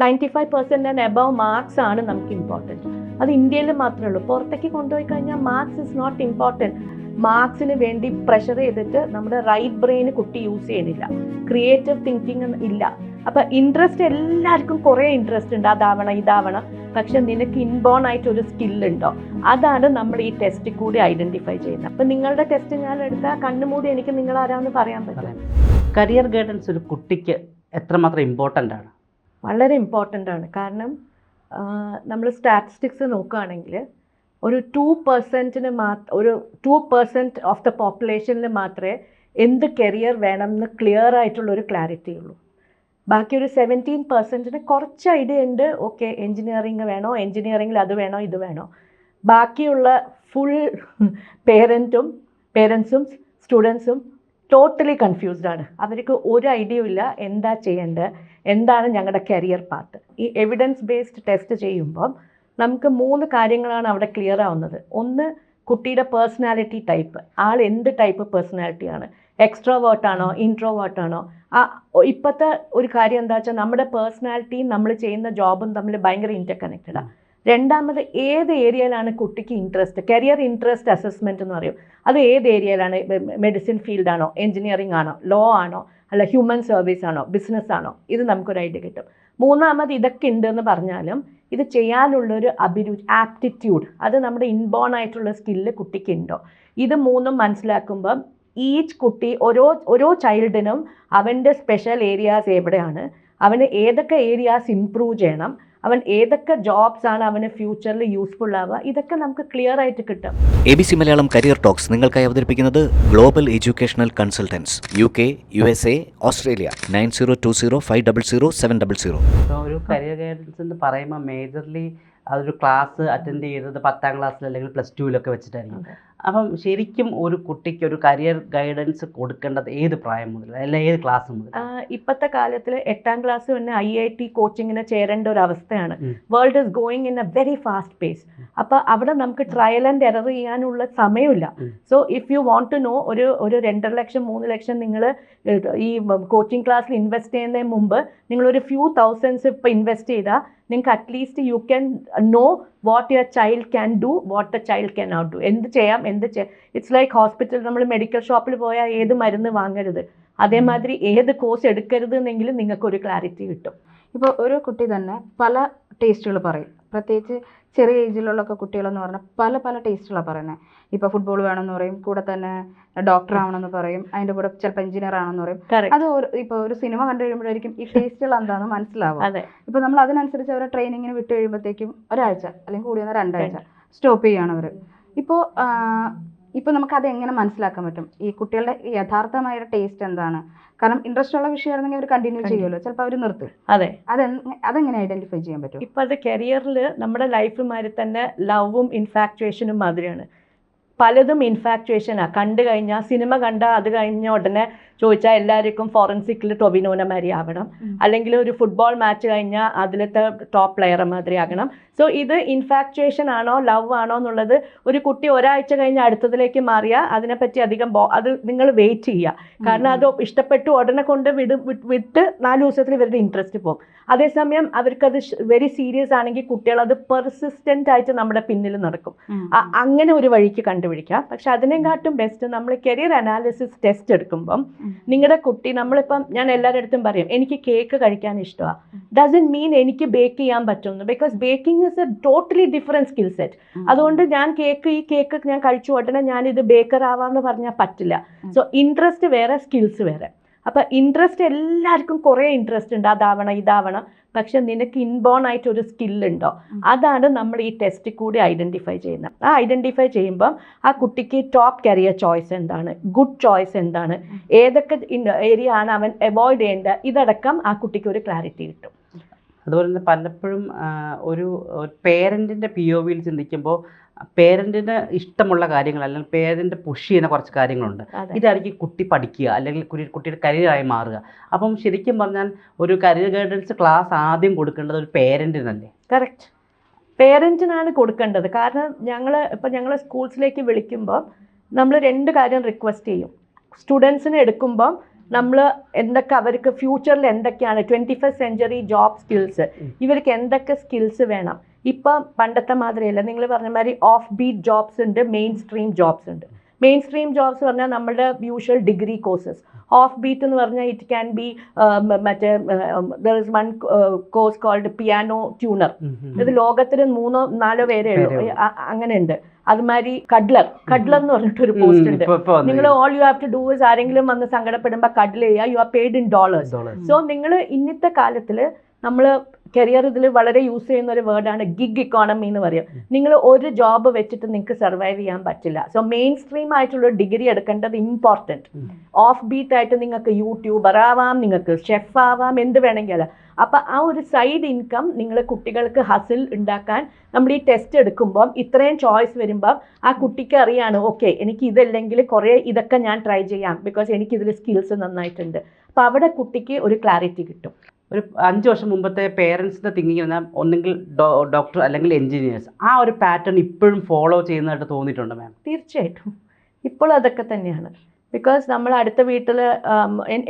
Ninety five percent and above marks ആണ് നമുക്ക് important അത് ഇന്ത്യയിൽ മാത്രമേ ഉള്ളൂ. പുറത്തേക്ക് കൊണ്ടുപോയി കഴിഞ്ഞാൽ മാർക്സ് ഇസ് നോട്ട് ഇമ്പോർട്ടന്റ് മാർക്സിന് വേണ്ടി പ്രഷർ ചെയ്തിട്ട് നമ്മുടെ റൈറ്റ് ബ്രെയിന് കുട്ടി യൂസ് ചെയ്യുന്നില്ല. ക്രിയേറ്റീവ് തിങ്കിങ് ഇല്ല. അപ്പം ഇൻട്രസ്റ്റ് എല്ലാവർക്കും കുറേ ഇൻട്രസ്റ്റ് ഉണ്ട്. അതാവണം ഇതാവണം. പക്ഷെ നിനക്ക് ഇൻബോൺ ആയിട്ട് ഒരു സ്കില്ലുണ്ടോ അതാണ് നമ്മൾ ഈ ടെസ്റ്റ് കൂടി ഐഡന്റിഫൈ ചെയ്യുന്നത്. അപ്പം നിങ്ങളുടെ ടെസ്റ്റ് ഞാൻ എടുത്താൽ കണ്ണുമൂടി എനിക്ക് നിങ്ങൾ ആരാന്ന് പറയാൻ പറ്റില്ല. കരിയർ ഗൈഡൻസ് ഒരു കുട്ടിക്ക് എത്രമാത്രം ഇമ്പോർട്ടന്റ് ആണ്? വളരെ ഇമ്പോർട്ടന്റ് ആണ്. കാരണം നമ്മൾ സ്റ്റാറ്റിസ്റ്റിക്സ് നോക്കുകയാണെങ്കിൽ ഒരു ടു പെർസെന്റിന് മാത്രം ഒരു ടു പെർസെന്റ് ഓഫ് ദ പോപ്പുലേഷനിൽ മാത്രമേ എന്ത് കരിയർ വേണം എന്ന് ക്ലിയർ ആയിട്ടുള്ള ഒരു ക്ലാരിറ്റി ഉള്ളൂ. ബാക്കി ഒരു സെവന്റീൻ പെർസെന്റിന് കുറച്ച് ഐഡിയ ഉണ്ട്. ഓക്കെ എൻജിനീയറിങ് വേണോ? എൻജിനീയറിങ്ങിൽ അത് വേണോ? ഇത് വേണോ? ബാക്കിയുള്ള ഫുൾ പേരന്റും പേരൻസും സ്റ്റുഡൻസും ടോട്ടലി കൺഫ്യൂസ്ഡ് ആണ്. അവർക്ക് ഒരു ഐഡിയ ഇല്ല. എന്താ ചെയ്യേണ്ടത്? എന്താണ് ഞങ്ങളുടെ കരിയർ പാത്ത് ഈ എവിഡൻസ് ബേസ്ഡ് ടെസ്റ്റ് ചെയ്യുമ്പം നമുക്ക് മൂന്ന് കാര്യങ്ങളാണ് അവിടെ ക്ലിയർ ആവുന്നത്. ഒന്ന് കുട്ടിയുടെ പേഴ്സണാലിറ്റി ടൈപ്പ് ആൾ എന്ത് ടൈപ്പ് പേഴ്സണാലിറ്റിയാണ് എക്സ്ട്രോവേർട്ട് ആണോ? ഇൻട്രോവേർട്ട് ആണോ? ആ ഇപ്പോഴത്തെ ഒരു കാര്യം എന്താ വെച്ചാൽ നമ്മുടെ പേഴ്സണാലിറ്റിയും നമ്മൾ ചെയ്യുന്ന ജോബും തമ്മിൽ ഭയങ്കര ഇന്റർ കണക്റ്റഡാണ് രണ്ടാമത് ഏത് ഏരിയയിലാണ് കുട്ടിക്ക് ഇൻട്രസ്റ്റ് കരിയർ ഇൻട്രസ്റ്റ് അസസ്മെന്റ് എന്ന് പറയും. അത് ഏത് ഏരിയയിലാണ്? മെഡിസിൻ ഫീൽഡാണോ എഞ്ചിനീയറിംഗ് ആണോ? ലോ ആണോ? അല്ല ഹ്യൂമൻ സർവീസ് ആണോ? ബിസിനസ് ആണോ? ഇത് നമുക്കൊരു ഐഡിയ കിട്ടും. മൂന്നാമത് ഇതൊക്കെ ഉണ്ടെന്ന് പറഞ്ഞാലും ഇത് ചെയ്യാനുള്ളൊരു അഭിരു ആപ്റ്റിറ്റ്യൂഡ് അത് നമ്മുടെ ഇൻബോൺ ആയിട്ടുള്ള സ്കില്ല് കുട്ടിക്കുണ്ടോ ഇത് മൂന്നും മനസ്സിലാക്കുമ്പം ഈച്ച് കുട്ടി ഓരോ ഓരോ ചൈൽഡിനും അവന്റെ സ്പെഷ്യൽ ഏരിയാസ് എവിടെയാണ്? അവന് ഏതൊക്കെ ഏരിയാസ് ഇംപ്രൂവ് ചെയ്യണം? അവൻ ഏതൊക്കെ ജോബ്സ് ആണ് അവന് ഫ്യൂച്ചറിൽ യൂസ്ഫുൾ ആവുക ഇതൊക്കെ നമുക്ക് ക്ലിയർ ആയിട്ട് കിട്ടും. A B C Malayalam career talks നിങ്ങൾക്കായി അവതരിപ്പിക്കുന്നത് global educational consultants U K U S A Australia nine zero two zero five double zero seven double zero ഒരു കരിയർ ഗൈഡൻസ് എന്ന് പറയുമ്പോൾ മേജർലി അതൊരു ക്ലാസ് അറ്റൻഡ് ചെയ്തത് പത്താം ക്ലാസ്സിൽ അല്ലെങ്കിൽ പ്ലസ് ടുവിലൊക്കെ വെച്ചിട്ടായിരിക്കും. അപ്പം ശരിക്കും ഒരു കുട്ടിക്ക് ഒരു കരിയർ ഗൈഡൻസ് കൊടുക്കേണ്ടത് ഏത് പ്രായം മുതൽ അല്ലെങ്കിൽ ഏത് ക്ലാസ് മുതൽ? ഇപ്പോഴത്തെ കാലത്തിൽ എട്ടാം ക്ലാസ് തന്നെ ഐ ഐ ടി കോച്ചിങ്ങിന് ചേരേണ്ട ഒരു അവസ്ഥയാണ്. World is going in a very fast pace അപ്പോൾ അവിടെ നമുക്ക് ട്രയൽ ആൻഡ് എറർ ചെയ്യാനുള്ള സമയമില്ല. So if you want to know ഒരു ഒരു രണ്ടര ലക്ഷം മൂന്ന് ലക്ഷം നിങ്ങൾ ഈ കോച്ചിങ് ക്ലാസ്സിൽ ഇൻവെസ്റ്റ് ചെയ്യുന്നതിന് മുമ്പ് നിങ്ങളൊരു ഫ്യൂ തൗസൻഡ്സ് ഇപ്പോൾ ഇൻവെസ്റ്റ് ചെയ്താൽ നിങ്ങൾക്ക് at least you can know what your child can do what the child can out do എന്ത് ചെയ്യാം എന്ത് ചെയ്യാം. ഇറ്റ്സ് ലൈക്ക് ഹോസ്പിറ്റൽ നമ്മൾ മെഡിക്കൽ ഷോപ്പിൽ പോയാൽ ഏത് മരുന്ന് വാങ്ങരുത്. അതേമാതിരി ഏത് കോഴ്സ് എടുക്കരുത് എന്നെങ്കിലും നിങ്ങൾക്കൊരു ക്ലാരിറ്റി കിട്ടും. ഇപ്പോൾ ഒരു കുട്ടി തന്നെ പല ടേസ്റ്റുകൾ പറയും. പ്രത്യേകിച്ച് ചെറിയ ഏജിലുള്ളൊക്കെ കുട്ടികളെന്ന് പറഞ്ഞാൽ പല പല ടേസ്റ്റുകളാണ് പറയുന്നത് ഇപ്പോൾ ഫുട്ബോൾ വേണമെന്ന് പറയും കൂടെ തന്നെ ഡോക്ടർ ആവണമെന്ന് പറയും അതിന്റെ കൂടെ ചിലപ്പോൾ എഞ്ചിനീയർ ആണെന്ന് പറയും. അത് ഒരു ഇപ്പോൾ ഒരു സിനിമ കണ്ടു കഴിയുമ്പോഴായിരിക്കും ഈ ടേസ്റ്റുകൾ എന്താണെന്ന് മനസ്സിലാവും അതെ. ഇപ്പോൾ നമ്മൾ അതിനനുസരിച്ച് അവരെ ട്രെയിനിങ്ങിന് വിട്ട് കഴിയുമ്പോഴത്തേക്കും ഒരാഴ്ച അല്ലെങ്കിൽ കൂടി വന്നാൽ രണ്ടാഴ്ച സ്റ്റോപ്പ് ചെയ്യാണ് അവർ ഇപ്പോൾ ഇപ്പോൾ നമുക്ക് അത് എങ്ങനെ മനസ്സിലാക്കാൻ പറ്റും? ഈ കുട്ടികളുടെ യഥാർത്ഥമായ ടേസ്റ്റ് എന്താണ്? കാരണം ഇൻട്രസ്റ്റ് ഉള്ള വിഷയമായിരുന്നെങ്കിൽ അവർ കണ്ടിന്യൂ ചെയ്യുമല്ലോ ചിലപ്പോൾ അവർ നിർത്തും. അതെ. അത് അതെങ്ങനെ ഐഡന്റിഫൈ ചെയ്യാൻ പറ്റും? ഇപ്പം അത് കരിയറിൽ നമ്മുടെ ലൈഫ് മാതിരി തന്നെ ലവും ഇൻഫാക്ച്വേഷനും മാതിരിയാണ്. പലതും ഇൻഫാക്ച്വേഷനാണ് കണ്ടു കഴിഞ്ഞാൽ സിനിമ കണ്ടാൽ അത് കഴിഞ്ഞ ഉടനെ ചോദിച്ചാൽ എല്ലാവർക്കും ഫോറൻസിക്കിൽ ടൊവിനോന മാതിരി ആവണം. അല്ലെങ്കിൽ ഒരു ഫുട്ബോൾ മാച്ച് കഴിഞ്ഞാൽ അതിലത്തെ ടോപ്പ് പ്ലെയർ മാതിരി ആകണം. സോ ഇത് ഇൻഫാക്ച്വേഷൻ ആണോ ലവ് ആണോ എന്നുള്ളത് ഒരു കുട്ടി ഒരാഴ്ച കഴിഞ്ഞ് അടുത്തതിലേക്ക് മാറിയാൽ അതിനെപ്പറ്റി അധികം ബോ- അത് നിങ്ങൾ വെയിറ്റ് ചെയ്യുക കാരണം അത് ഇഷ്ടപ്പെട്ടു ഉടനെ കൊണ്ട് വിട് വിട്ട് നാല് ദിവസത്തിൽ ഇവരുടെ ഇൻട്രസ്റ്റ് പോകും അതേസമയം അവർക്കത് വെരി സീരിയസ് ആണെങ്കിൽ കുട്ടികൾ അത് പെർസിസ്റ്റന്റ് ആയിട്ട് നമ്മുടെ പിന്നിൽ നടക്കും. അങ്ങനെ ഒരു വഴിക്ക് കണ്ടുപിടിക്കാം. പക്ഷെ അതിനെക്കാട്ടും ബെസ്റ്റ് നമ്മൾ കരിയർ അനാലിസിസ് ടെസ്റ്റ് എടുക്കുമ്പം. നിങ്ങളുടെ കുട്ടി നമ്മളിപ്പം ഞാൻ എല്ലാവരുടെ അടുത്തും പറയും എനിക്ക് കേക്ക് കഴിക്കാൻ ഇഷ്ടമാണ് ഡസൻ മീൻ എനിക്ക് ബേക്ക് ചെയ്യാൻ പറ്റുന്നു because baking is a totally different skill set അതുകൊണ്ട് ഞാൻ കേക്ക് ഈ കേക്ക് ഞാൻ കഴിച്ചു ഉടനെ ഞാൻ ഇത് ബേക്കർ ആവാന്ന് പറഞ്ഞാൽ പറ്റില്ല. സോ ഇൻട്രസ്റ്റ് വേറെ സ്കിൽസ് വേറെ. അപ്പം ഇൻട്രസ്റ്റ് എല്ലാവർക്കും കുറേ ഇൻട്രസ്റ്റ് ഉണ്ട്. അതാവണം ഇതാവണം പക്ഷെ നിനക്ക് ഇൻബോൺ ആയിട്ട് ഒരു സ്കിൽ ഉണ്ടോ അതാണ് നമ്മൾ ഈ ടെസ്റ്റിൽ കൂടി ഐഡന്റിഫൈ ചെയ്യുന്നത്. ആ ഐഡന്റിഫൈ ചെയ്യുമ്പം ആ കുട്ടിക്ക് ടോപ്പ് കരിയർ ചോയ്സ് എന്താണ്? ഗുഡ് ചോയ്സ് എന്താണ്. ഏതൊക്കെ ഏരിയ ആണ് അവൻ അവോയ്ഡ് ചെയ്യേണ്ടത്? ഇതടക്കം ആ കുട്ടിക്ക് ഒരു ക്ലാരിറ്റി കിട്ടും. അതുപോലെ തന്നെ പലപ്പോഴും ഒരു പേരന്റിന്റെ പി ഒ വിയിൽ ചിന്തിക്കുമ്പോൾ പേരന്റിന് ഇഷ്ടമുള്ള കാര്യങ്ങൾ അല്ലെങ്കിൽ പേരന്റ് പുഷ് ചെയ്യുന്ന കുറച്ച് കാര്യങ്ങളുണ്ട്. ഇതായിരിക്കും കുട്ടി പഠിക്കുക അല്ലെങ്കിൽ കുട്ടി- കുട്ടിയുടെ കരിയറായി മാറുക. അപ്പം ശരിക്കും പറഞ്ഞാൽ ഒരു കരിയർ ഗൈഡൻസ് ക്ലാസ് ആദ്യം കൊടുക്കേണ്ടത് ഒരു പേരന്റിനല്ലേ കറക്റ്റ് പേരന്റിനാണ് കൊടുക്കേണ്ടത്. കാരണം ഞങ്ങൾ ഇപ്പം ഞങ്ങൾ സ്കൂൾസിലേക്ക് വിളിക്കുമ്പോൾ നമ്മൾ രണ്ട് കാര്യം റിക്വസ്റ്റ് ചെയ്യും. സ്റ്റുഡൻസിനെ എടുക്കുമ്പം നമ്മൾ എന്തൊക്കെ അവർക്ക് ഫ്യൂച്ചറിൽ എന്തൊക്കെയാണ് twenty first century job skills ഇവർക്ക് എന്തൊക്കെ സ്കിൽസ് വേണം? ഇപ്പം പണ്ടത്തെ മാതിരിയല്ല. നിങ്ങൾ പറഞ്ഞ മാതിരി ഓഫ് ബീറ്റ് ജോബ്സ് ഉണ്ട് മെയിൻ സ്ട്രീം ജോബ്സ് ഉണ്ട്. മെയിൻ സ്ട്രീം ജോബ്സ് പറഞ്ഞാൽ നമ്മുടെ usual degree courses off beat എന്ന് പറഞ്ഞാൽ ഇറ്റ് ക്യാൻ ബി മറ്റേ there is one course called piano tuner ഇത് ലോകത്തിന് മൂന്നോ നാലോ പേരേ ഉള്ളൂ. അങ്ങനെയുണ്ട് അങ്ങനെ ഉണ്ട് അതുമാതിരി കഡ്ലർ. കഡ്ലർ എന്ന് പറഞ്ഞിട്ട് ഒരു പോസ്റ്റ് ഉണ്ട്. നിങ്ങൾ all you have to do is ആരെങ്കിലും വന്ന് സങ്കടപ്പെടുമ്പോൾ കഡ്ലർ ചെയ്യുക you are paid in dollars so നിങ്ങൾ ഇന്നത്തെ കാലത്തിൽ നമ്മൾ കരിയർ ഇതിൽ വളരെ യൂസ് ചെയ്യുന്ന ഒരു വേർഡാണ് ഗിഗ് ഇക്കോണമി എന്ന് പറയും. നിങ്ങൾ ഒരു ജോബ് വെച്ചിട്ട് നിങ്ങൾക്ക് സർവൈവ് ചെയ്യാൻ പറ്റില്ല. സോ മെയിൻ സ്ട്രീം ആയിട്ടുള്ള ഡിഗ്രി എടുക്കേണ്ടത് ഇമ്പോർട്ടന്റ് ഓഫ് ബീറ്റ് ആയിട്ട് നിങ്ങൾക്ക് യൂട്യൂബർ ആവാം നിങ്ങൾക്ക് ഷെഫ് ആവാം എന്ത് വേണമെങ്കിലും അപ്പം ആ ഒരു സൈഡ് ഇൻകം നിങ്ങൾ കുട്ടികൾക്ക് ഹസിൽ ഉണ്ടാക്കാൻ നമ്മൾ ഈ ടെസ്റ്റ് എടുക്കുമ്പോൾ ഇത്രയും ചോയ്സ് വരുമ്പം ആ കുട്ടിക്ക് അറിയാണ് ഓക്കെ എനിക്ക് ഇതല്ലെങ്കിൽ കുറേ ഇതൊക്കെ ഞാൻ ട്രൈ ചെയ്യാം. ബിക്കോസ് എനിക്കിതിൽ സ്കിൽസ് നന്നായിട്ടുണ്ട്. അപ്പോൾ അവിടെ കുട്ടിക്ക് ഒരു ക്ലാരിറ്റി കിട്ടും. ഒരു അഞ്ച് വർഷം മുമ്പത്തെ പേരൻസിന്റെ തിങ്കിങ് വന്നാൽ ഒന്നെങ്കിൽ ഡോക്ടർ അല്ലെങ്കിൽ എൻജിനീയേഴ്സ് ആ ഒരു പാറ്റേൺ ഇപ്പോഴും ഫോളോ ചെയ്യുന്നതായിട്ട് തോന്നിയിട്ടുണ്ട് മാം തീർച്ചയായിട്ടും. ഇപ്പോൾ അതൊക്കെ തന്നെയാണ്. ബിക്കോസ് നമ്മൾ അടുത്ത വീട്ടിൽ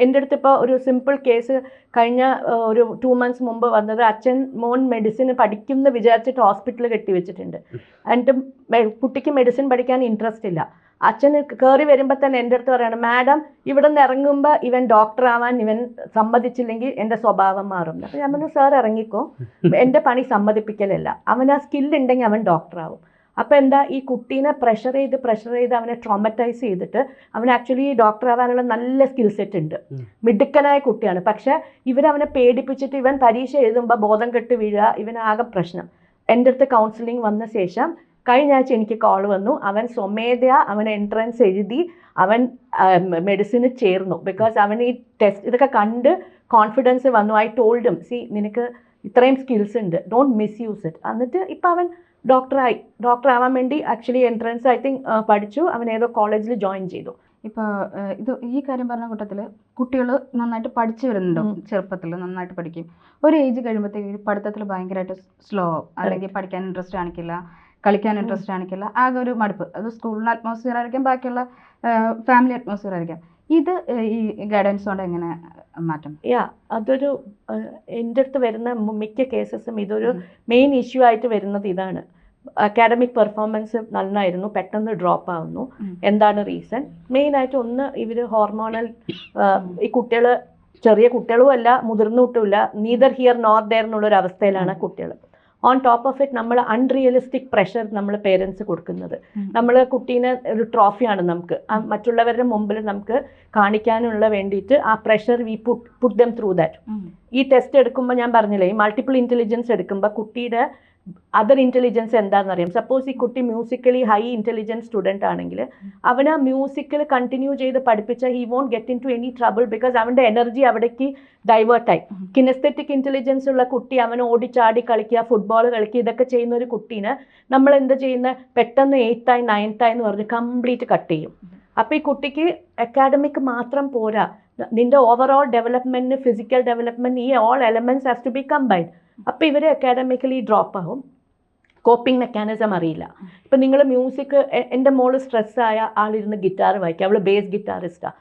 എന്റെ അടുത്ത് ഇപ്പോൾ ഒരു സിമ്പിൾ കേസ് കഴിഞ്ഞ ഒരു ടു മന്ത്സ് മുമ്പ് വന്നത് അച്ഛൻ മോൻ മെഡിസിൻ പഠിക്കുമെന്ന് വിചാരിച്ചിട്ട് ഹോസ്പിറ്റലിൽ കെട്ടിവെച്ചിട്ടുണ്ട് എന്റെ കുട്ടിക്ക് മെഡിസിൻ പഠിക്കാൻ ഇൻട്രസ്റ്റ് ഇല്ല. അച്ഛൻ കയറി വരുമ്പോൾ തന്നെ എന്റെ അടുത്ത് പറയണം മാഡം ഇവിടെ നിന്ന് ഇറങ്ങുമ്പോൾ ഇവൻ ഡോക്ടർ ആവാൻ ഇവൻ സമ്മതിച്ചില്ലെങ്കിൽ എന്റെ സ്വഭാവം മാറും. അപ്പോൾ ഞാൻ പറഞ്ഞു സാർ ഇറങ്ങിക്കോ. എന്റെ പണി സമ്മതിപ്പിക്കലല്ല. അവൻ ആ സ്കില്ലുണ്ടെങ്കിൽ അവൻ ഡോക്ടറാവും അപ്പോൾ എന്താ ഈ കുട്ടീനെ പ്രഷർ ചെയ്ത് പ്രഷർ ചെയ്ത് അവനെ ട്രോമറ്റൈസ് ചെയ്തിട്ട് അവൻ ആക്ച്വലി ഡോക്ടർ ആവാനുള്ള നല്ല സ്കിൽ സെറ്റ് ഉണ്ട്. മിടുക്കനായ കുട്ടിയാണ്. പക്ഷേ ഇവരവനെ പേടിപ്പിച്ചിട്ട് ഇവൻ പരീക്ഷ എഴുതുമ്പോൾ ബോധം കെട്ട് വീഴുക ഇവനാകെ പ്രശ്നം. എന്റെ അടുത്ത് കൗൺസിലിംഗ് വന്ന ശേഷം കഴിഞ്ഞ ആഴ്ച എനിക്ക് കോൾ വന്നു. അവൻ സ്വമേധയാ അവൻ എൻട്രൻസ് എഴുതി അവൻ മെഡിസിന് ചേർന്നു. ബിക്കോസ് അവൻ ഈ ടെസ്റ്റ് ഇതൊക്കെ കണ്ട് കോൺഫിഡൻസ് വന്നു. ഐ ടോൾഡും സി നിനക്ക് ഇത്രയും സ്കിൽസ് ഉണ്ട്. ഡോണ്ട് മിസ് യൂസ് ഇറ്റ് എന്നിട്ട് ഇപ്പം അവൻ ഡോക്ടറായി ഡോക്ടർ ആവാൻ വേണ്ടി ആക്ച്വലി എൻട്രൻസ് ഐ തിങ്ക് പഠിച്ചു. അവൻ ഏതോ കോളേജിൽ ജോയിൻ ചെയ്തു. ഇപ്പോൾ ഇത് ഈ കാര്യം പറഞ്ഞ കൂട്ടത്തിൽ കുട്ടികൾ നന്നായിട്ട് പഠിച്ചു വരുന്നുണ്ടോ? ചെറുപ്പത്തിൽ നന്നായിട്ട് പഠിക്കും. ഒരു ഏജ് കഴിയുമ്പോഴത്തേക്ക് പഠിത്തത്തിൽ ഭയങ്കരമായിട്ട് സ്ലോ അല്ലെങ്കിൽ പഠിക്കാൻ ഇൻട്രസ്റ്റ് കാണിക്കില്ല. കളിക്കാൻ ഇൻട്രസ്റ്റ് കാണിക്കില്ല ആകെ ഒരു മടുപ്പ്. അത് സ്കൂളിന് അറ്റ്മോസ്ഫിയർ ആയിരിക്കും ബാക്കിയുള്ള ഫാമിലി അറ്റ്മോസ്ഫിയർ ആയിരിക്കാം. ഇത് ഈ ഗൈഡൻസ് കൊണ്ട് എങ്ങനെ മാറ്റം? യാ അതൊരു എന്റെ അടുത്ത് വരുന്ന മിക്ക കേസസും ഇതൊരു മെയിൻ ഇഷ്യൂ ആയിട്ട് വരുന്നത് ഇതാണ്. അക്കാഡമിക് പെർഫോമൻസ് നന്നായിരുന്നു പെട്ടെന്ന് ഡ്രോപ്പ് ആവുന്നു. എന്താണ് റീസൺ മെയിനായിട്ട് ഒന്ന് ഇവർ ഹോർമോണൽ ഈ കുട്ടികൾ ചെറിയ കുട്ടികളും അല്ല മുതിർന്നിട്ടുമില്ല നീദർ ഹിയർ നോർ ദയർ എന്നുള്ളൊരു അവസ്ഥയിലാണ് കുട്ടികൾ ഓൺ ടോപ്പ് ഓഫ് ഇറ്റ് നമ്മൾ അൺറിയലിസ്റ്റിക് പ്രഷർ നമ്മൾ പേരൻസ് കൊടുക്കുന്നത്. നമ്മൾ കുട്ടീനെ ഒരു ട്രോഫിയാണ് നമുക്ക്. മറ്റുള്ളവരുടെ മുമ്പിൽ നമുക്ക് കാണിക്കാനുള്ള വേണ്ടിയിട്ട് ആ pressure we put put them through that ഈ ടെസ്റ്റ് എടുക്കുമ്പോൾ ഞാൻ പറഞ്ഞില്ലേ ഈ മൾട്ടിപ്പിൾ ഇന്റലിജൻസ് എടുക്കുമ്പോൾ കുട്ടിയുടെ അതർ ഇന്റലിജൻസ് എന്താണെന്ന് അറിയാം സപ്പോസ് ഈ കുട്ടി മ്യൂസിക്കലി ഹൈ ഇന്റലിജൻസ് സ്റ്റുഡന്റ് ആണെങ്കിൽ അവൻ ആ മ്യൂസിക്കൽ കണ്ടിന്യൂ ചെയ്ത് പഠിപ്പിച്ചാൽ he won't get into any trouble because അവന്റെ എനർജി അവിടേക്ക് ഡൈവേർട്ടായി. കിനസ്തെറ്റിക് ഇന്റലിജൻസ് ഉള്ള കുട്ടി അവൻ ഓടിച്ചാടി കളിക്കുക ഫുട്ബോൾ കളിക്കുക ഇതൊക്കെ ചെയ്യുന്ന ഒരു കുട്ടീനെ നമ്മൾ എന്താ ചെയ്യുന്നത് പെട്ടെന്ന് എയ്ത്തായി നയൻത്തായി എന്ന് പറഞ്ഞ് കംപ്ലീറ്റ് കട്ട് ചെയ്യും. അപ്പോൾ ഈ കുട്ടിക്ക് അക്കാഡമിക് മാത്രം പോരാ. നിന്റെ ഓവറോൾ ഡെവലപ്മെന്റിന് ഫിസിക്കൽ ഡെവലപ്മെന്റ് ഈ all elements has to be combined അപ്പോൾ ഇവർ അക്കാഡമിക്കലി ഡ്രോപ്പ് ആവും. കോപ്പിംഗ് മെക്കാനിസം അറിയില്ല. ഇപ്പം നിങ്ങൾ മ്യൂസിക് എന്റെ മോൾ സ്ട്രെസ്സായ ആളിരുന്ന് ഗിറ്റാർ വായിക്കുക അവൾ ബേസ് ഗിറ്റാറിസ്റ്റാണ്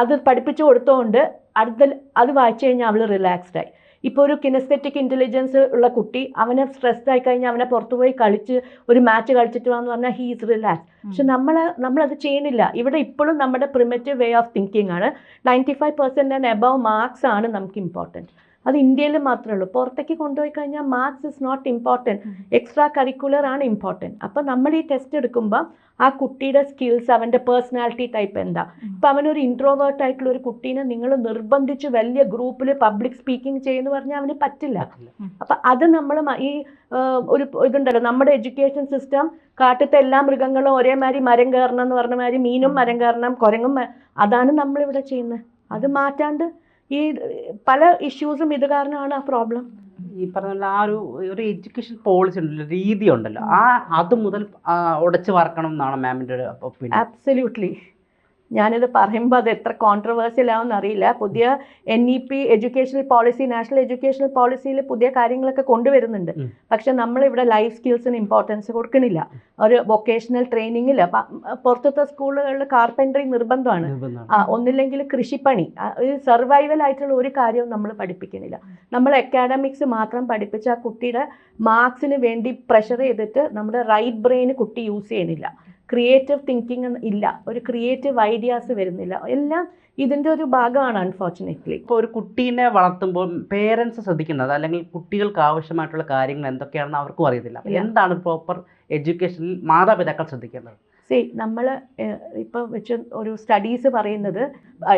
അത് പഠിപ്പിച്ചു കൊടുത്തോണ്ട് അടുത്ത അത് വായിച്ചു കഴിഞ്ഞാൽ അവൾ റിലാക്സ്ഡ് ആയി. ഇപ്പോൾ ഒരു കിനസ്തെറ്റിക് ഇന്റലിജൻസ് ഉള്ള കുട്ടി അവനെ സ്ട്രെസ്ഡ് ആയി കഴിഞ്ഞാൽ അവനെ പുറത്തുപോയി കളിച്ച് ഒരു മാച്ച് കളിച്ചിട്ട് വന്ന് പറഞ്ഞാൽ ഹീ ഈസ് റിലാക്സ് പക്ഷെ നമ്മൾ നമ്മളത് ചെയ്യുന്നില്ല. ഇവിടെ ഇപ്പോഴും നമ്മുടെ പ്രിമറ്റീവ് വേ ഓഫ് തിങ്കിങ് ആണ്. Ninety five percent and above marks ആണ് നമുക്ക് ഇമ്പോർട്ടന്റ് അത് ഇന്ത്യയിൽ മാത്രമേ ഉള്ളൂ. പുറത്തേക്ക് കൊണ്ടുപോയി കഴിഞ്ഞാൽ marks is not important extra curricular ആണ് ഇമ്പോർട്ടന്റ് അപ്പോൾ നമ്മൾ ഈ ടെസ്റ്റ് എടുക്കുമ്പോൾ ആ കുട്ടിയുടെ സ്കിൽസ് അവന്റെ പേഴ്സണാലിറ്റി ടൈപ്പ് എന്താ? ഇപ്പം അവനൊരു ഇൻട്രോവേർട്ട് ആയിട്ടുള്ള ഒരു കുട്ടീനെ നിങ്ങൾ നിർബന്ധിച്ച് വലിയ ഗ്രൂപ്പിൽ പബ്ലിക് സ്പീക്കിംഗ് ചെയ്യുന്നു പറഞ്ഞാൽ അവന് പറ്റില്ല. അപ്പം അത് നമ്മൾ ഈ ഒരു ഇതുണ്ടല്ലോ നമ്മുടെ എഡ്യൂക്കേഷൻ സിസ്റ്റം കാട്ടിലത്തെ എല്ലാ മൃഗങ്ങളും ഒരേമാതിരി മരം കയറണം എന്ന് പറഞ്ഞ മാതിരി മീനും മരം കയറണം കുരങ്ങും അതാണ് നമ്മളിവിടെ ചെയ്യുന്നത്. അത് മാറ്റാണ്ട് ഈ പല ഇഷ്യൂസും ഇത് കാരണമാണ് ആ പ്രോബ്ലം ഈ പറഞ്ഞ ആ ഒരു ഒരു എഡ്യൂക്കേഷൻ പോളിസി ഉണ്ടല്ലോ രീതി ഉണ്ടല്ലോ. ആ അത് മുതൽ ഉടച്ചു വാർക്കണം എന്നാണ് മാമിന്റെ ആബ്സല്യൂട്ട്ലി ഞാനിത് പറയുമ്പോൾ അത് എത്ര കോൺട്രവേഴ്സ്യൽ ആവുമെന്ന് അറിയില്ല. പുതിയ N E P educational policy national educational പോളിസിയിൽ പുതിയ കാര്യങ്ങളൊക്കെ കൊണ്ടുവരുന്നുണ്ട്. പക്ഷെ നമ്മൾ ഇവിടെ ലൈഫ് സ്കിൽസിന് ഇമ്പോർട്ടൻസ് കൊടുക്കണില്ല ഒരു വൊക്കേഷണൽ ട്രെയിനിങ്ങിൽ പുറത്തത്തെ സ്കൂളുകളിൽ കാർപ്പൻട്രി നിർബന്ധമാണ്. ആ ഒന്നില്ലെങ്കിൽ കൃഷിപ്പണി. സർവൈവൽ ആയിട്ടുള്ള ഒരു കാര്യവും നമ്മൾ പഠിപ്പിക്കണില്ല നമ്മൾ അക്കാഡമിക്സ് മാത്രം പഠിപ്പിച്ച ആ കുട്ടിയുടെ മാർക്സിന് വേണ്ടി പ്രഷർ ചെയ്തിട്ട് നമ്മുടെ റൈറ്റ് ബ്രെയിൻ കുട്ടി യൂസ് ചെയ്യുന്നില്ല. ക്രിയേറ്റീവ് തിങ്കിങ് ഇല്ല. ഒരു ക്രിയേറ്റീവ് ഐഡിയാസ് വരുന്നില്ല. എല്ലാം ഇതിന്റെ ഒരു ഭാഗമാണ് അൺഫോർച്ചുനേറ്റ്ലി ഇപ്പോൾ ഒരു കുട്ടീനെ വളർത്തുമ്പോൾ പേരൻസ് ശ്രദ്ധിക്കുന്നത് അല്ലെങ്കിൽ കുട്ടികൾക്ക് ആവശ്യമായിട്ടുള്ള കാര്യങ്ങൾ എന്തൊക്കെയാണെന്ന് അവർക്കും അറിയത്തില്ല. എന്താണ് പ്രോപ്പർ എഡ്യൂക്കേഷനിൽ മാതാപിതാക്കൾ ശ്രദ്ധിക്കേണ്ടത്? സി നമ്മൾ ഇപ്പോൾ വെച്ച് ഒരു സ്റ്റഡീസ് പറയുന്നത്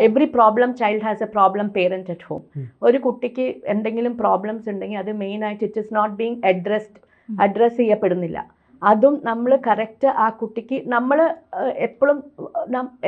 every problem child has a problem parent at home ഒരു കുട്ടിക്ക് എന്തെങ്കിലും പ്രോബ്ലംസ് ഉണ്ടെങ്കിൽ അത് മെയിനായിട്ട് it is not being addressed address ചെയ്യപ്പെടുന്നില്ല. അതും നമ്മൾ കറക്റ്റ് ആ കുട്ടിക്ക് നമ്മൾ എപ്പോഴും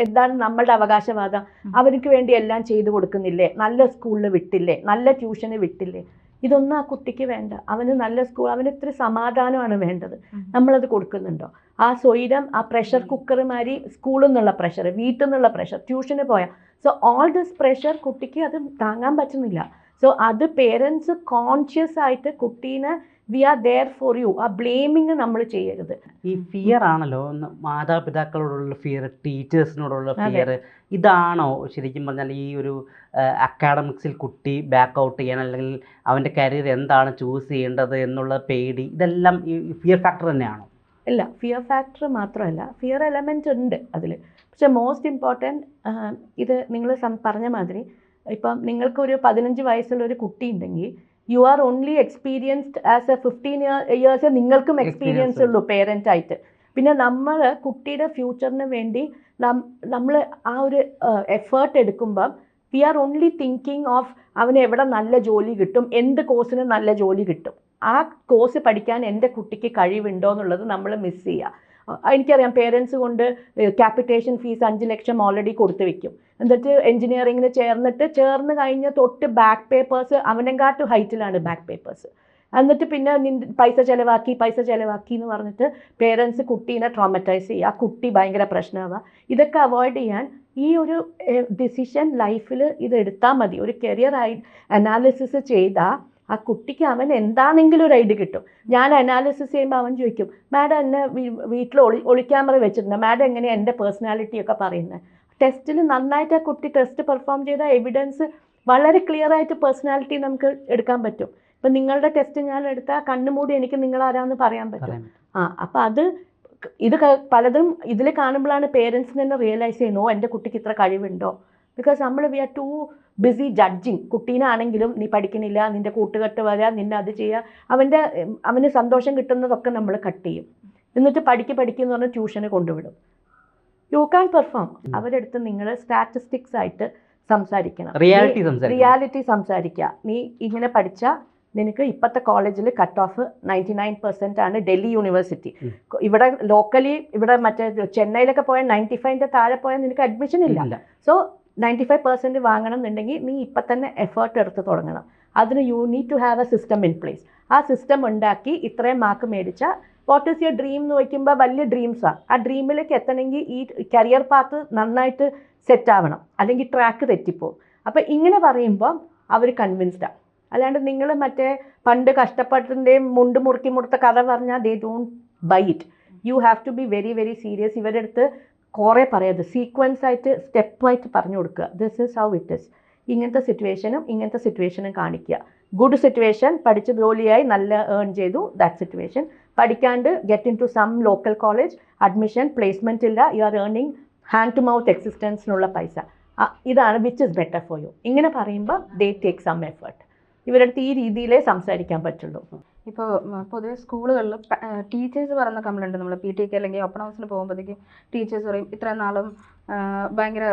എന്താണ് നമ്മളുടെ അവകാശവാദം. അവർക്ക് വേണ്ടി എല്ലാം ചെയ്തു കൊടുക്കുന്നില്ലേ? നല്ല സ്കൂളിൽ വിട്ടില്ലേ? നല്ല ട്യൂഷന് വിട്ടില്ലേ? ഇതൊന്നും ആ കുട്ടിക്ക് വേണ്ട. അവന് നല്ല സ്കൂൾ അവന് ഇത്തിരി സമാധാനമാണ് വേണ്ടത്. നമ്മളത് കൊടുക്കുന്നുണ്ടോ? ആ സ്വൈരം ആ പ്രഷർ കുക്കർ മാതിരി സ്കൂളിൽ നിന്നുള്ള പ്രഷർ വീട്ടിൽ നിന്നുള്ള പ്രഷർ ട്യൂഷന് പോയാൽ സോ ഓൾ ദിസ് പ്രഷർ കുട്ടിക്ക് അത് താങ്ങാൻ പറ്റുന്നില്ല. സോ അത് പേരൻസ് കോൺഷ്യസ് ആയിട്ട് കുട്ടീനെ we are there for you ആ ബ്ലെയിമിങ് നമ്മൾ ചെയ്യരുത്. ഈ ഫിയർ ആണല്ലോ. മാതാപിതാക്കളോടുള്ള ഫിയർ ടീച്ചേഴ്സിനോടുള്ള ഫിയർ ഇതാണോ ശരിക്കും പറഞ്ഞാൽ ഈ ഒരു അക്കാഡമിക്സിൽ കുട്ടി ബാക്ക് ഔട്ട് ചെയ്യാൻ അല്ലെങ്കിൽ അവന്റെ കരിയർ എന്താണ് ചൂസ് ചെയ്യേണ്ടത് എന്നുള്ള പേടി ഇതെല്ലാം ഈ ഫിയർ ഫാക്ടർ തന്നെയാണോ? ഇല്ല. ഫിയർ ഫാക്ടർ മാത്രമല്ല. ഫിയർ എലമെന്റ് ഉണ്ട് അതിൽ പക്ഷെ മോസ്റ്റ് ഇമ്പോർട്ടന്റ് ഇത് നിങ്ങൾ പറഞ്ഞ മാതിരി ഇപ്പം നിങ്ങൾക്കൊരു പതിനഞ്ച് വയസ്സുള്ള ഒരു കുട്ടി ഉണ്ടെങ്കിൽ you are only experienced as a fifteen years നിങ്ങൾക്കും എക്സ്പീരിയൻസ് ഉള്ളൂ പേരന്റ് ആയിട്ട്. പിന്നെ നമ്മൾ കുട്ടിയുടെ ഫ്യൂച്ചറിന് വേണ്ടി നമ്മൾ ആ ഒരു എഫേർട്ട് എടുക്കുമ്പം we are only thinking of അവന് എവിടെ നല്ല ജോലി കിട്ടും എന്ത് കോഴ്സിന് നല്ല ജോലി കിട്ടും. ആ കോഴ്സ് പഠിക്കാൻ എന്റെ കുട്ടിക്ക് കഴിവുണ്ടോ എന്നുള്ളത് നമ്മൾ മിസ് ചെയ്യുക. എനിക്കറിയാം പേരൻസ് കൊണ്ട് ക്യാപിറ്റേഷൻ ഫീസ് അഞ്ച് ലക്ഷം ഓൾറെഡി കൊടുത്തു വെക്കും. എന്നിട്ട് എൻജിനീയറിങ്ങിന് ചേർന്നിട്ട് ചേർന്ന് കഴിഞ്ഞ് തൊട്ട് ബാക്ക് പേപ്പേഴ്സ് അവനെങ്കാട്ട് ഹൈറ്റിലാണ് ബാക്ക് പേപ്പേഴ്സ് എന്നിട്ട് പിന്നെ പൈസ ചിലവാക്കി പൈസ ചിലവാക്കി എന്ന് പറഞ്ഞിട്ട് പേരൻസ് കുട്ടീനെ ട്രോമറ്റൈസ് ചെയ്യുക. ആ കുട്ടി ഭയങ്കര പ്രശ്നമാവുക. ഇതൊക്കെ അവോയ്ഡ് ചെയ്യാൻ ഈ ഒരു ഡിസിഷൻ ലൈഫിൽ ഇത് എടുത്താൽ മതി. ഒരു കരിയർ ആയി അനാലിസിസ് ചെയ്താൽ ആ കുട്ടിക്ക് അവൻ എന്താണെങ്കിലും ഒരു ഐഡിയ കിട്ടും. ഞാൻ അനാലിസിസ് ചെയ്യുമ്പോൾ അവൻ ചോദിക്കും മാഡം എന്നെ വീട്ടിൽ ഒളി ഒളിക്യാമറ വെച്ചിട്ടുണ്ട്. മാഡം എങ്ങനെയാണ് എന്റെ പേഴ്സണാലിറ്റിയൊക്കെ പറയുന്നത് ടെസ്റ്റിൽ നന്നായിട്ട് ആ കുട്ടി ടെസ്റ്റ് പെർഫോം ചെയ്ത എവിഡൻസ് വളരെ ക്ലിയർ ആയിട്ട് പേഴ്സണാലിറ്റി നമുക്ക് എടുക്കാൻ പറ്റും. ഇപ്പം നിങ്ങളുടെ ടെസ്റ്റ് ഞാൻ എടുത്താൽ കണ്ണുമൂടി എനിക്ക് നിങ്ങൾ ആരാന്ന് പറയാൻ പറ്റും. ആ അപ്പം അത് ഇത് പലതും ഇതിൽ കാണുമ്പോഴാണ് പേരൻസ് തന്നെ റിയലൈസ് ചെയ്യുന്നു "ഓ, എന്റെ കുട്ടിക്ക് ഇത്ര കഴിവുണ്ടോ? ബിക്കോസ് നമ്മൾ we are too busy judging കുട്ടീനാണെങ്കിലും നീ പഠിക്കണില്ല നിന്റെ കൂട്ടുകെട്ട് വരാം നിന്നെ അത് ചെയ്യുക അവന്റെ അവന് സന്തോഷം കിട്ടുന്നതൊക്കെ നമ്മൾ കട്ട് ചെയ്യും. എന്നിട്ട് പഠിക്ക് പഠിക്കുമെന്ന് പറഞ്ഞ് ട്യൂഷന് കൊണ്ടുവിടും. യു ക്യാൻ പെർഫോം അവരെടുത്ത് നിങ്ങൾ സ്റ്റാറ്റിസ്റ്റിക്സ് ആയിട്ട് സംസാരിക്കണം. റിയാലിറ്റി റിയാലിറ്റി സംസാരിക്കുക നീ ഇങ്ങനെ പഠിച്ചാൽ നിനക്ക് ഇപ്പോഴത്തെ കോളേജിൽ cut off ninety nine percent ആണ് ഡൽഹി യൂണിവേഴ്സിറ്റി ഇവിടെ ലോക്കലി ഇവിടെ മറ്റേ ചെന്നൈയിലൊക്കെ പോയാൽ നയന്റി ഫൈവിന്റെ താഴെ പോയാൽ നിനക്ക് അഡ്മിഷൻ ഇല്ല. സോ നയന്റി ഫൈവ് പെർസെന്റ് വാങ്ങണം എന്നുണ്ടെങ്കിൽ നീ ഇപ്പം തന്നെ എഫേർട്ട് എടുത്ത് തുടങ്ങണം. അതിന് you need to have a system in place ആ സിസ്റ്റം ഉണ്ടാക്കി ഇത്രയും മാർക്ക് മേടിച്ചാൽ വാട്ട് ഈസ് യുവർ ഡ്രീം എന്ന് വയ്ക്കുമ്പോൾ വലിയ ഡ്രീംസാണ് ആ. ഡ്രീമിലേക്ക് എത്തണമെങ്കിൽ ഈ കരിയർ പാത്ത് നന്നായിട്ട് സെറ്റ് ആവണം. അല്ലെങ്കിൽ ട്രാക്ക് തെറ്റിപ്പോവും. അപ്പോൾ ഇങ്ങനെ പറയുമ്പോൾ അവർ കൺവിൻസ്ഡാണ് അല്ലാണ്ട് നിങ്ങൾ മറ്റേ പണ്ട് കഷ്ടപ്പെട്ടതിന്റെയും മുണ്ട് മുറുക്കി മുറുത്ത കഥ പറഞ്ഞാൽ they don't buy it you have to be very very serious ഇവരുടെ അടുത്ത് കുറേ പറയരുത് സീക്വൻസ് ആയിട്ട് സ്റ്റെപ്പായിട്ട് പറഞ്ഞു കൊടുക്കുക. This is how it is ഇങ്ങനത്തെ സിറ്റുവേഷനും ഇങ്ങനത്തെ സിറ്റുവേഷനും കാണിക്കുക. ഗുഡ് സിറ്റുവേഷൻ പഠിച്ച് ജോലിയായി നല്ല ഏൺ ചെയ്തു. ദാറ്റ് സിറ്റുവേഷൻ പഠിക്കാണ്ട് get into some local college admission placement ഇല്ല. You are earning hand to mouth എക്സിസ്റ്റൻസിനുള്ള പൈസ ഇതാണ് which is better for you ഇങ്ങനെ പറയുമ്പോൾ ദേ ടേക്ക് സം എഫേർട്ട് ഇവരുടെ അടുത്ത് ഈ രീതിയിലേ സംസാരിക്കാൻ പറ്റുള്ളൂ. ഇപ്പോൾ പൊതുവെ സ്കൂളുകളിൽ ടീച്ചേഴ്സ് പറയുന്ന കംപ്ലൈന്റ് നമ്മൾ പി ടി കെ അല്ലെങ്കിൽ ഓപ്പൺ ഹൗസിൽ പോകുമ്പോഴത്തേക്കും ടീച്ചേഴ്സ് പറയും ഇത്ര നാളും ഭയങ്കര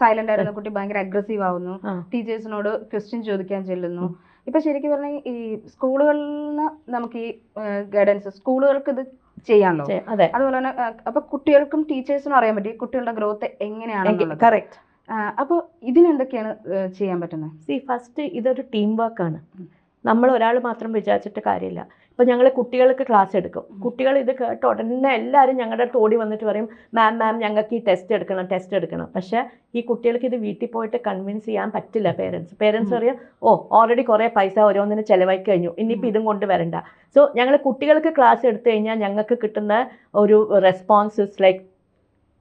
സൈലന്റ് ആയിരുന്ന കുട്ടി ഭയങ്കര അഗ്രസീവ് ആവുന്നു. ടീച്ചേഴ്സിനോട് ക്വസ്റ്റ്യൻ ചോദിക്കാൻ ചെല്ലുന്നു. ഇപ്പം ശരിക്കും പറഞ്ഞാൽ ഈ സ്കൂളുകളിൽ നിന്ന് നമുക്ക് ഈ ഗൈഡൻസ് സ്കൂളുകൾക്ക് ഇത് ചെയ്യാമല്ലോ അതെ. അതുപോലെ തന്നെ അപ്പൊ കുട്ടികൾക്കും ടീച്ചേഴ്സിനും അറിയാൻ പറ്റും കുട്ടികളുടെ ഗ്രോത്ത് എങ്ങനെയാണ് കറക്റ്റ് അപ്പോൾ ഇതിനെന്തൊക്കെയാണ് ചെയ്യാൻ പറ്റുന്നത്? സി ഫസ്റ്റ് ഇതൊരു ടീം വർക്കാണ് നമ്മൾ ഒരാൾ മാത്രം വിചാരിച്ചിട്ട് കാര്യമില്ല. ഇപ്പം ഞങ്ങൾ കുട്ടികൾക്ക് ക്ലാസ് എടുക്കും. കുട്ടികൾ ഇത് കേട്ട ഉടനെ എല്ലാവരും ഞങ്ങളുടെ അടുത്ത് ഓടി വന്നിട്ട് പറയും മാം മാം ഞങ്ങൾക്ക് ഈ ടെസ്റ്റ് എടുക്കണം ടെസ്റ്റ് എടുക്കണം. പക്ഷേ ഈ കുട്ടികൾക്ക് ഇത് വീട്ടിൽ പോയിട്ട് കൺവിൻസ് ചെയ്യാൻ പറ്റില്ല പേരൻസ് പേരൻസ് പറയുക പറയും ഓ ഓൾറെഡി കുറേ പൈസ ഓരോന്നിനെ ചിലവാക്കി കഴിഞ്ഞു. ഇനിയിപ്പോൾ ഇതും കൊണ്ട് വരണ്ട. സോ ഞങ്ങൾ കുട്ടികൾക്ക് ക്ലാസ് എടുത്തു കഴിഞ്ഞാൽ ഞങ്ങൾക്ക് കിട്ടുന്ന ഒരു റെസ്പോൺസസ് ലൈക്ക്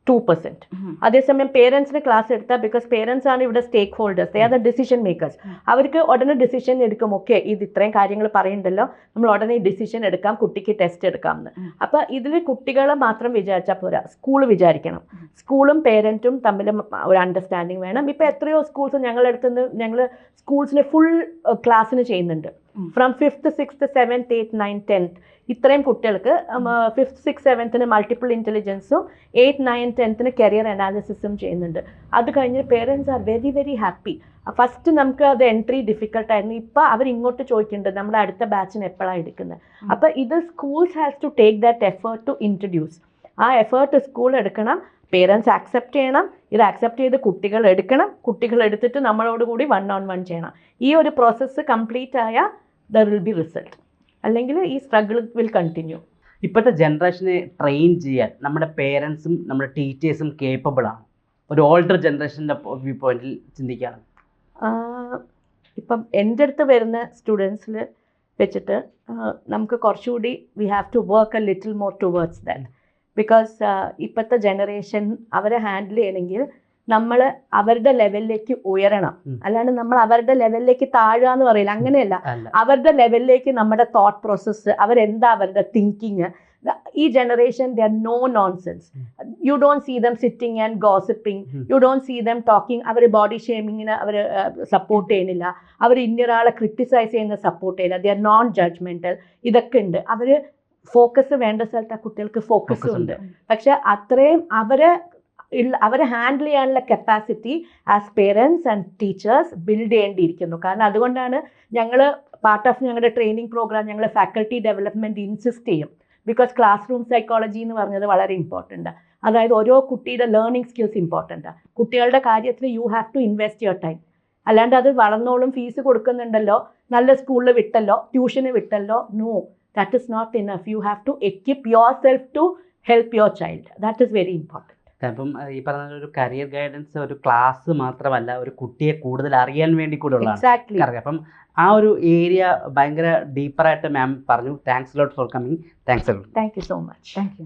ടു പെർസെന്റ് അതേസമയം പേരൻസിന് ക്ലാസ് എടുത്താൽ ബിക്കോസ് പേരൻസ് ആണ് ഇവിടെ stakeholders they are the decision makers. അവർക്ക് ഉടനെ ഡിസിഷൻ എടുക്കും. ഓക്കെ ഇത് ഇത്രയും കാര്യങ്ങൾ പറയുന്നുണ്ടല്ലോ നമ്മൾ ഉടനെ ഡിസിഷൻ എടുക്കാം കുട്ടിക്ക് ടെസ്റ്റ് എടുക്കാം എന്ന്. അപ്പോൾ ഇതിൽ കുട്ടികളെ മാത്രം വിചാരിച്ചാൽ പോരാ. സ്കൂൾ വിചാരിക്കണം. സ്കൂളും പേരന്റും തമ്മിൽ ഒരു അണ്ടർസ്റ്റാൻഡിങ് വേണം. ഇപ്പോൾ എത്രയോ സ്കൂൾസ് ഞങ്ങളെടുത്തുനിന്ന് ഞങ്ങൾ സ്കൂൾസിന് ഫുൾ ക്ലാസ്സിന് ചെയ്യുന്നുണ്ട്. From fifth sixth seventh eighth nine tenth ഇത്രയും കുട്ടികൾക്ക് ഫിഫ്ത്ത് സിക്സ് സെവൻത്തിന് മൾട്ടിപ്പിൾ ഇന്റലിജൻസും എയ്ത്ത് നയൻ ടെൻത്തിന് കരിയർ അനാലിസിസും ചെയ്യുന്നുണ്ട്. അത് കഴിഞ്ഞ് parents are very very happy first നമുക്ക് അത് എൻട്രി ഡിഫിക്കൽട്ടായിരുന്നു ഇപ്പോൾ അവർ ഇങ്ങോട്ട് ചോദിക്കുന്നുണ്ട് നമ്മുടെ അടുത്ത ബാച്ചിന് എപ്പോഴാണ് എടുക്കുന്നത്. അപ്പോൾ ഇത് schools has to take that effort to introduce ആ എഫേർട്ട് സ്കൂൾ എടുക്കണം പേരൻസ് ആക്സെപ്റ്റ് ചെയ്യണം ഇത് ആക്സെപ്റ്റ് ചെയ്ത് കുട്ടികൾ എടുക്കണം കുട്ടികൾ എടുത്തിട്ട് നമ്മളോട് കൂടി വൺ ഓൺ വൺ ചെയ്യണം. ഈ ഒരു പ്രോസസ്സ് കംപ്ലീറ്റ് ആയാൽ ദർ വിൽ ബി റിസൾട്ട് അല്ലെങ്കിൽ ഈ സ്ട്രഗിൾ വിൽ കണ്ടിന്യൂ ഇപ്പോഴത്തെ ജനറേഷനെ ട്രെയിൻ ചെയ്യാൻ നമ്മുടെ പേരൻസും നമ്മുടെ ടീച്ചേഴ്സും കേപ്പബിൾ ആണ്. ഒരു ഓൾഡർ ജനറേഷന്റെ വ്യൂ പോയിന്റിൽ ചിന്തിക്കുകയാണ്. ഇപ്പം എന്റെ അടുത്ത് വരുന്ന സ്റ്റുഡൻസിൽ വെച്ചിട്ട് നമുക്ക് കുറച്ചുകൂടി we have to work a little more towards that because ഇപ്പോഴത്തെ ജനറേഷൻ അവരെ ഹാൻഡിൽ ചെയ്യണമെങ്കിൽ നമ്മൾ അവരുടെ ലെവലിലേക്ക് ഉയരണം. അല്ലാണ്ട് നമ്മൾ അവരുടെ ലെവലിലേക്ക് താഴുക എന്ന് പറയില്ല. അങ്ങനെയല്ല. അവരുടെ ലെവലിലേക്ക് നമ്മുടെ തോട്ട് പ്രോസസ്സ് അവരെന്താ അവരുടെ തിങ്കിങ് ഈ generation there no nonsense you don't see them sitting and gossiping you don't see them talking our body ഷേമിങ്ങിന് അവർ സപ്പോർട്ട് ചെയ്യുന്നില്ല. അവർ ഇന്നൊരാളെ ക്രിട്ടിസൈസ് ചെയ്യുന്ന സപ്പോർട്ട് ചെയ്യില്ല ദി ആർ നോൺ ജഡ്ജ്മെന്റൽ ഇതൊക്കെ ഉണ്ട്. അവർ ഫോക്കസ് വേണ്ട സ്ഥലത്ത് ആ കുട്ടികൾക്ക് ഫോക്കസ് ഉണ്ട്. പക്ഷെ അത്രയും അവരെ അവരെ ഹാൻഡിൽ ചെയ്യാനുള്ള capacity as parents and teachers build ചെയ്യേണ്ടിയിരിക്കുന്നു. കാരണം അതുകൊണ്ടാണ് ഞങ്ങൾ പാർട്ട് ഓഫ് ഞങ്ങളുടെ ട്രെയിനിങ് പ്രോഗ്രാം ഞങ്ങൾ ഫാക്കൽറ്റി ഡെവലപ്മെന്റ് ഇൻസിസ്റ്റ് ചെയ്യും. ബിക്കോസ് ക്ലാസ് റൂം സൈക്കോളജി എന്ന് പറഞ്ഞത് വളരെ ഇമ്പോർട്ടന്റ് അതായത് ഓരോ കുട്ടിയുടെ ലേണിംഗ് സ്കിൽസ് ഇമ്പോർട്ടന്റ് കുട്ടികളുടെ കാര്യത്തിൽ you have to invest your time അല്ലാണ്ട് അത് വളർന്നോളും ഫീസ് കൊടുക്കുന്നുണ്ടല്ലോ നല്ല സ്കൂളിൽ വിട്ടല്ലോ ട്യൂഷന് വിട്ടല്ലോ no that is not enough you have to equip yourself to help your child that is very important അപ്പം ഈ പറഞ്ഞ ഒരു കരിയർ ഗൈഡൻസ് ഒരു ക്ലാസ് മാത്രമല്ല ഒരു കുട്ടിയെ കൂടുതൽ അറിയാൻ വേണ്ടി കൂടെ ഉള്ളതാണ്. അപ്പം ആ ഒരു ഏരിയ ഭയങ്കര ഡീപ്പറായിട്ട് മാം പറഞ്ഞു. Thanks lot for coming thanks thank you so much thank you